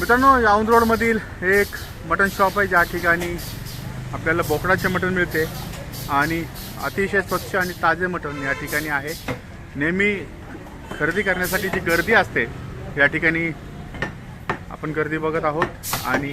मित्रांनो औंध रोडमधील हे एक मटन शॉप आहे ज्या ठिकाणी आपल्याला बोकडाचे मटण मिळते आणि अतिशय स्वच्छ आणि ताजे मटण या ठिकाणी आहे. नेहमी खरेदी करण्यासाठी जी गर्दी असते या ठिकाणी आपण गर्दी बघत आहोत आणि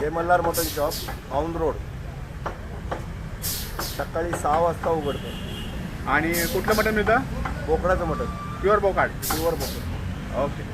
Jai Malhar mutton shop Aundh road सकाळी सहा वाजता उघडतं. आणि कुठलं मटण मिळतं? बोकडाचं मटन प्युअर बोकाड. प्युअर बोकड. ओके